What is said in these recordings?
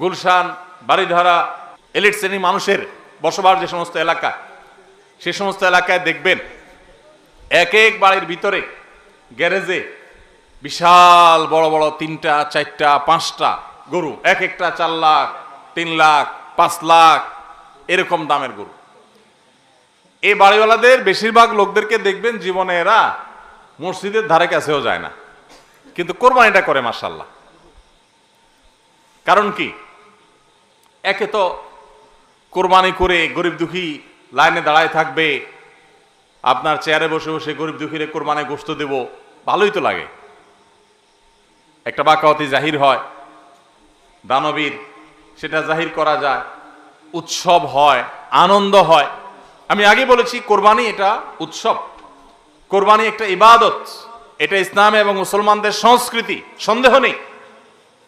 Gulshan Baridhara elite শ্রেণি মানুষের বসবাস যে সমস্ত এলাকা, সে সমস্ত এলাকায় দেখবেন এক এক বাড়ির ভিতরে গ্যারেজে বিশাল বড় বড় তিনটা, চারটা, পাঁচটা গরু, এক একটা চার লাখ, তিন লাখ, পাঁচ লাখ, এরকম দামের গরু। এই বাড়িওয়ালাদের বেশিরভাগ লোকদেরকে দেখবেন জীবনে এরা মসজিদের ধারে কাছেও যায় না। কিন্তু কোরবানিটা করে মার্শাল্লাহ কারণ কি? একে তো কোরবানি করে গরিব দুঃখী লাইনে দাঁড়ায় থাকবে, আপনার চেয়ারে বসে বসে গরিব দুঃখীরে কোরবানি গোস্ত দেব, ভালোই তো লাগে। একটা বাকাওয়াতি জাহির হয়, দানবীর সেটা জাহির করা যায়, উৎসব হয়, আনন্দ হয়। আমি আগে বলেছি, কোরবানি এটা উৎসব। কোরবানি একটা ইবাদত, এটা ইসলাম এবং মুসলমানদের সংস্কৃতি, সন্দেহ নেই।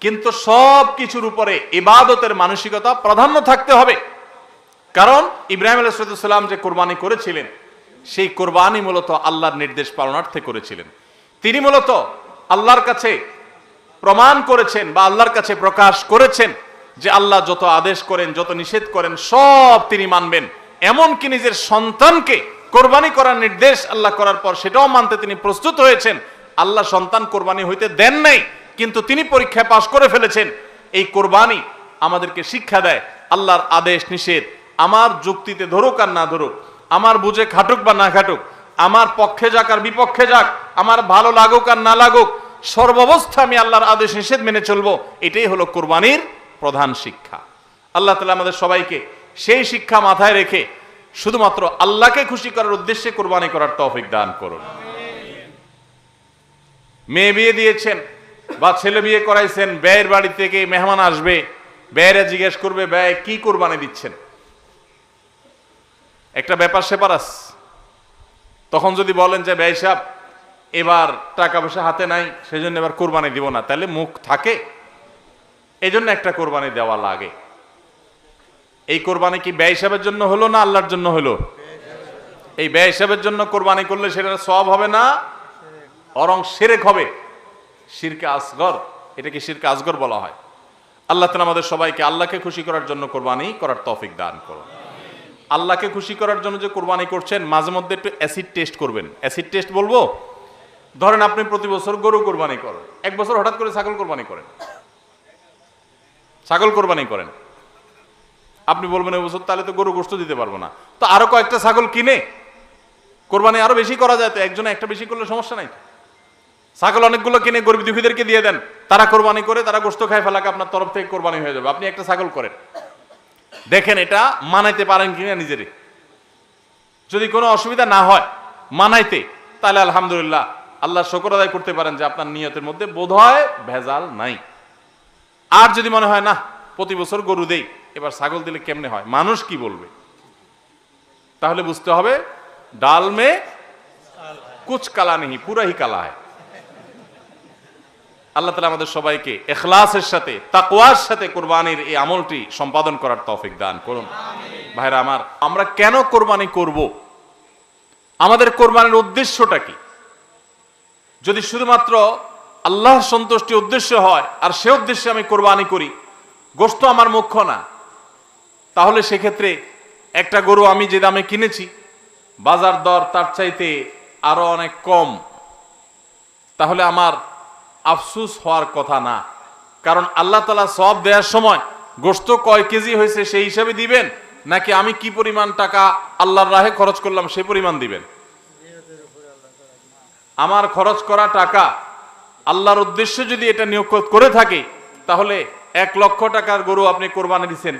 কিন্তু সব কিছুর উপরে ইবাদতের মানসিকতা প্রাধান্য থাকতে হবে। কারণ ইব্রাহিম আলাইসালাম যে কোরবানি করেছিলেন, সেই কোরবানি মূলত আল্লাহর নির্দেশ পালনার্থে করেছিলেন। তিনি মূলত আল্লাহর কাছে প্রমাণ করেছেন বা আল্লাহর কাছে প্রকাশ করেছেন যে আল্লাহ যত আদেশ করেন, যত নিষেধ করেন, সব তিনি মানবেন। এমনকি নিজের সন্তানকে কোরবানি করার নির্দেশ আল্লাহ করার পর সেটাও মানতে তিনি প্রস্তুত হয়েছেন। আল্লাহ সন্তান কোরবানি হইতে দেন নাই। কিন্তু তিনি পরীক্ষায় পাশ করে ফেলেছেন। এই কোরবানি আমাদেরকে শিক্ষা দেয়, আল্লাহর আদেশ নিষেধ। আমার যুক্তিতে ধরুক আর না ধরুক, আমার বুঝে খাটুক বা না খাটুক, আমার পক্ষে যাক আর বিপক্ষে যাক, আমার ভালো লাগুক আর না লাগুক, সর্বাবস্থা আমি আল্লাহর আদেশ নিষেধ মেনে চলবো, এটাই হলো কোরবানির প্রধান শিক্ষা। আল্লাহ তালা আমাদের সবাইকে সেই শিক্ষা মাথায় রেখে শুধুমাত্র আল্লাহকে খুশি করার উদ্দেশ্যে কোরবানি করার তৌফিক দান করুন। মেয়ে বিয়ে দিয়েছেন বা ছেলে বিয়ে করাইছেন, ব্যয়ের বাড়ি থেকে মেহমান আসবে, ব্যয়েরা জিজ্ঞেস করবে, ব্যয় কি কোরবানি দিচ্ছেন? একটা ব্যাপার সেপারাস তখন যদি বলেন যে, ব্যয় সাহেব এবার টাকা পয়সা হাতে নাই সেই জন্য এবার কোরবানি দিব না। তাহলে মুখ থাকে। এই জন্য একটা কোরবানি দেওয়া লাগে। এই কোরবানি কি ব্যয় হিসাবের জন্য হলো না আল্লাহর জন্য হলো? এই ব্যয় হিসাবের জন্য কোরবানি করলে সেটা সব হবে না? বরং সেরেক হবে। শিরকে আসগর, এটাকে শিরকে আসগর বলা হয়। আল্লাহ তালা আমাদের সবাইকে আল্লাহকে খুশি করার জন্য কোরবানি করার তৌফিক দান করুন। আল্লাহকে খুশি করার জন্য যে কোরবানি করছেন, মাঝে মধ্যে একটু অ্যাসিড টেস্ট করবেন। অ্যাসিড টেস্ট বলব? ধরেন আপনি প্রতি বছর গরু কোরবানি করেন। এক বছর হঠাৎ করে ছাগল কোরবানি করেন। ছাগল কোরবানি করেন। আপনি বলবেন এই বছর তাহলে তো গরু গোস্ত দিতে পারব না। তো আরও কয়েকটা ছাগল কিনে কোরবানি আরও বেশি করা যায়, তো একজনে একটা বেশি করলে সমস্যা নাই ছাগল অনেকগুলো কিনে গরিব দুঃখীদেরকে দিয়ে দেন, তারা কোরবানি করে, তারা গোস্ত খায় ফেলাকে আপনার তরফ থেকে কোরবানি হয়ে যাবে। আপনি একটা ছাগল করেন। দেখেন এটা মানাইতে পারেন কিনা নিজেরে যদি কোনো অসুবিধা না হয় মানাইতে, তাহলে আলহামদুলিল্লাহ আল্লাহ শকর আদায় করতে পারেন যে আপনার নিয়তের মধ্যে বোধ হয় ভেজাল নাই। আর যদি মনে হয় না প্রতি বছর গরু দেই, এবার ছাগল দিলে কেমনে হয়? মানুষ কি বলবে? তাহলে বুঝতে হবে, ডাল মে কুচ কালা নেই পুরা হি কালা হয় আল্লাহ তালা আমাদের সবাইকে এখলাসের সাথে তাকওয়ার সাথে কোরবানির এই আমলটি সম্পাদন করার তৌফিক দান করুন। ভাইরা আমার আমরা কেন কোরবানি করব? আমাদের কোরবানির উদ্দেশ্যটা কি? যদি শুধুমাত্র আল্লাহর সন্তুষ্টি উদ্দেশ্য হয় আর সে উদ্দেশ্যে আমি কোরবানি করি গোস্ত আমার মুখ্য না। তাহলে সেক্ষেত্রে একটা গরু আমি যে দামে কিনেছি বাজার দর তার চাইতে আরও অনেক কম। তাহলে আমার আফসুস হওয়ার কথা না। কারণ আল্লাহ তালা সব দেওয়ার সময় গোস্ত কয় কেজি হয়েছে সেই হিসাবে দিবেন, নাকি আমি কি পরিমাণ টাকা আল্লাহর রাহে খরচ করলাম সেই পরিমাণ দিবেন? আমার খরচ করা টাকা আল্লাহর উদ্দেশ্যে যদি এটা নিয়োগ করে থাকে, তাহলে এক লক্ষ টাকার গরু আপনি কোরবানি দিচ্ছেন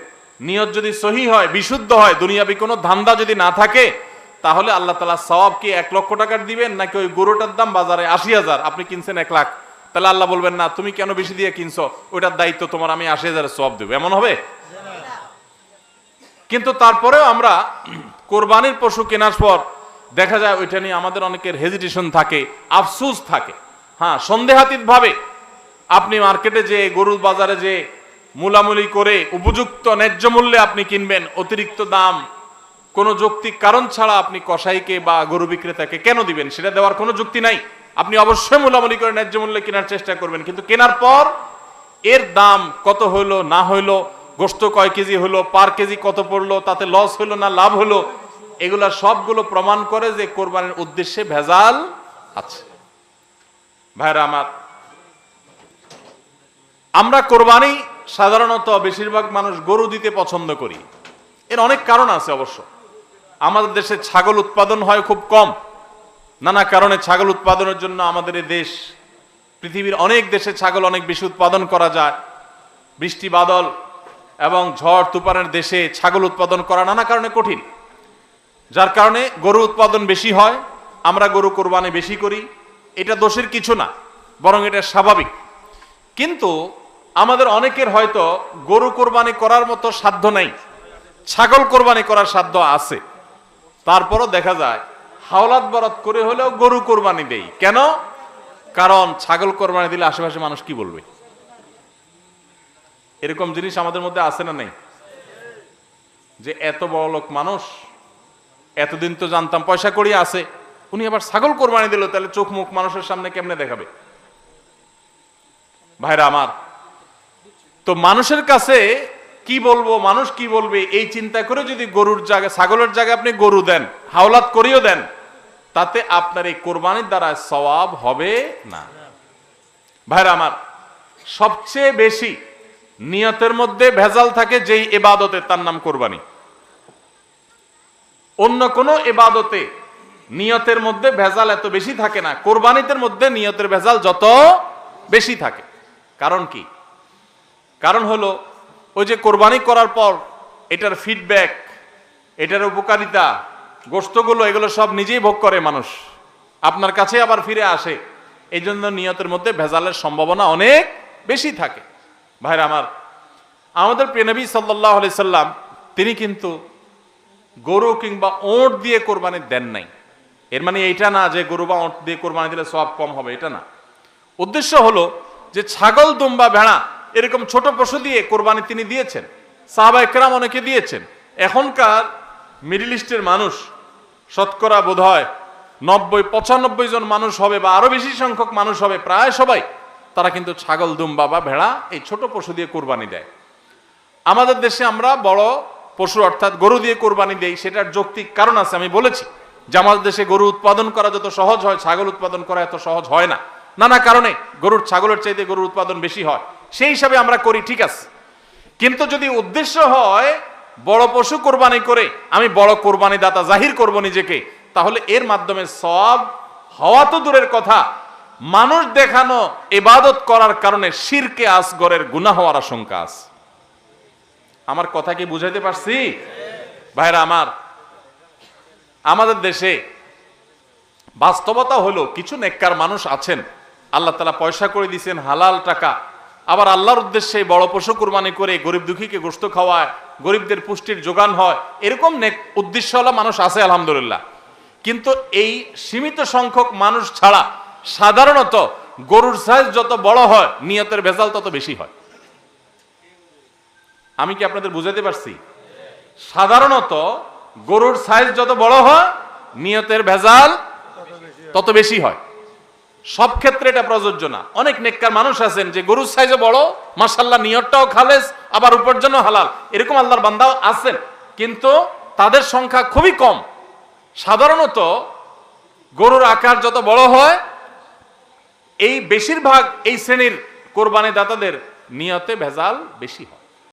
নিয়ত যদি সহি হয়, বিশুদ্ধ হয়, দুনিয়াবি কোনো ধান্দা যদি না থাকে, তাহলে আল্লাহ তালা সওয়াব কি এক লক্ষ টাকার দিবেন, নাকি ওই গরুটার দাম বাজারে আশি হাজার, আপনি কিনছেন এক লাখ? তাহলে আল্লাহ বলবেন, না, তুমি কেন বেশি দিয়ে কিনছো? ওইটার দায়িত্ব তোমার, আমি আশি হাজারের সব দেবো। এমন হবে? কিন্তু তারপরেও আমরা কোরবানির পশু কেনার পর দেখা যায় ওইটা নিয়ে আমাদের অনেকের হেজিটেশন থাকে, আফসুস থাকে। হ্যাঁ সন্দেহাতীত ভাবে আপনি মার্কেটে যে, গরুর বাজারে যে মূলামূলি করে উপযুক্ত ন্যায্য মূল্যে আপনি কিনবেন, অতিরিক্ত দাম, কোনো যৌক্তিক কারণ ছাড়া আপনি কসাইকে বা গরু বিক্রেতাকে কেন দিবেন? সেটা দেওয়ার কোনো যুক্তি নাই। আপনি অবশ্যই মূলামূলি করে ন্যায্য মূল্যে কেনার চেষ্টা করবেন। কিন্তু কেনার পর এর দাম কত হইল, না হইল, গোস্ত কয় কেজি হলো পার কেজি কত পড়ল, তাতে লস হলো না লাভ হলো এগুলা সবগুলো প্রমাণ করে যে কোরবানির উদ্দেশ্যে ভেজাল আছে। ভাইরা আমার, আমরা কোরবানি সাধারণত বেশিরভাগ মানুষ গরু দিতে পছন্দ করি। এর অনেক কারণ আছে অবশ্য। আমাদের দেশে ছাগল উৎপাদন হয় খুব কম। নানা কারণে ছাগল উৎপাদনের জন্য আমাদের এই দেশ, পৃথিবীর অনেক দেশে ছাগল অনেক বেশি উৎপাদন করা যায়। বৃষ্টি, বাদল এবং ঝড়, তুফানের দেশে ছাগল উৎপাদন করা নানা কারণে কঠিন। যার কারণে গরু উৎপাদন বেশি হয়, আমরা গরু কোরবানি বেশি করি। এটা দোষের কিছু না, বরং এটা স্বাভাবিক। কিন্তু আমাদের অনেকের হয়তো গরু কোরবানি করার মতো সাধ্য নেই, ছাগল কোরবানি করার সাধ্য আছে। তারপরও দেখা যায় হাওলাত বরাত করে হলেও গরু কোরবানি দেই। কেন? কারণ ছাগল কোরবানি দিলে আশেপাশে মানুষ কি বলবে? এরকম জিনিস আমাদের মধ্যে আছে না নেই? যে এত বড় লোক মানুষ, এতদিন তো জানতাম পয়সা করি আছে, উনি আবার ছাগল কোরবানি দিল, তাহলে চোখ মুখ মানুষের সামনে কেমনে দেখাবে? ভাইরা আমার, তো মানুষের কাছে কি বলব, মানুষ কি বলবে, এই চিন্তা করে যদি গরুর জায়গায়, ছাগলের জায়গায় আপনি গরু দেন, হাওলাত করিও দেন তাতে আপনার এই কোরবানির দ্বারা সওয়াব হবে না। ভাইরা আমার, সবচেয়ে বেশি নিয়তের মধ্যে ভেজাল থাকে যেই এবাদতে তার নাম কোরবানি। অন্য কোনো এবাদতে নিয়তের মধ্যে ভেজাল এত বেশি থাকে না কোরবানিতের মধ্যে নিয়তের ভেজাল যত বেশি থাকে। কারণ কি? কারণ হলো, ওই যে কোরবানি করার পর এটার ফিডব্যাক এটার উপকারিতা গোস্তগুলো এগুলো সব নিজেই ভোগ করে মানুষ। আপনার কাছে আবার ফিরে আসে। এই জন্য নিয়তের মধ্যে ভেজালের সম্ভাবনা অনেক বেশি থাকে। ভাইরা আমার, আমাদের প্রেনবী সাল্লাহ আলি সাল্লাম, তিনি কিন্তু গরু কিংবা ওঁট দিয়ে কোরবানি দেন নাই। এর মানে এইটা না যে গরু বা ওঁট দিয়ে কোরবানি দিলে সব কম হবে, এটা না। উদ্দেশ্য হলো যে ছাগল, দুম্বা, ভেড়া, এরকম ছোট পশু দিয়ে কোরবানি তিনি দিয়েছেন। সাহাবা একরাম অনেকে দিয়েছেন। এখনকার মিডিল ইস্টের মানুষ, শতকরা বোধ হয় নব্বই, পঁচানব্বই জন মানুষ হবে বা আরও বেশি সংখ্যক মানুষ হবে, প্রায় সবাই, তারা কিন্তু ছাগল, দুম্বা বা ভেড়া এই ছোট পশু দিয়ে কোরবানি দেয়। আমাদের দেশে আমরা বড় পশু অর্থাৎ গরু দিয়ে কোরবানি দেই, সেটার যৌক্তিক কারণ আছে, আমি বলেছি যে আমাদের দেশে গরু উৎপাদন করা যত সহজ হয়, ছাগল উৎপাদন করা এত সহজ হয় না। নানা কারণে গরুর, ছাগলের চাইতে গরুর উৎপাদন বেশি হয়। সেই হিসাবে আমরা করি, ঠিক আছে। কিন্তু যদি উদ্দেশ্য হয় বড় পশু কোরবানি করে আমি বড় কোরবানি দাতা জাহির করব নিজেকে, তাহলে এর মাধ্যমে সব হওয়া তো দূরের কথা। মানুষ দেখানো এবাদত করার কারণে শিরকে আসগরের গুনাহ হওয়ার আশঙ্কা আছে। আমার কথা কি বুঝাইতে পারছি? ভাইরা আমার, আমাদের দেশে বাস্তবতা হলো কিছু নেককার মানুষ আছেন, আল্লাহ তালা পয়সা করে দিয়েছেন হালাল টাকা, আবার আল্লাহর উদ্দেশ্যে বড় পশু কুরবানি করে গরিব দুঃখীকে গোস্ত খাওয়ায় গরিবদের পুষ্টির যোগান হয়, এরকম নেক উদ্দেশ্যওয়ালা মানুষ আছে, আলহামদুলিল্লাহ। কিন্তু এই সীমিত সংখ্যক মানুষ ছাড়া সাধারণত গরুর সাইজ যত বড় হয়, নিয়তের ভেজাল তত বেশি হয়। আমি কি আপনাদের বুঝাতে পারছি? সাধারণত গরুর সাইজ যত বড় হয়, নিয়তের ভেজাল তত বেশি হয়। সব ক্ষেত্রে এটা প্রযোজ্য না। অনেক নেককার মানুষ আছেন যে গরুর সাইজে বড় মাসাল্লাহ নিয়তটাও খালেস, আবার উপার্জনও হালাল। এরকম আল্লাহর বান্দাও আছেন। কিন্তু তাদের সংখ্যা খুবই কম। সাধারণত গরুর আকার যত বড় হয়, এই বেশিরভাগ এই শ্রেণির কোরবানি দাতাদের নিয়তে ভেজাল বেশি হয়।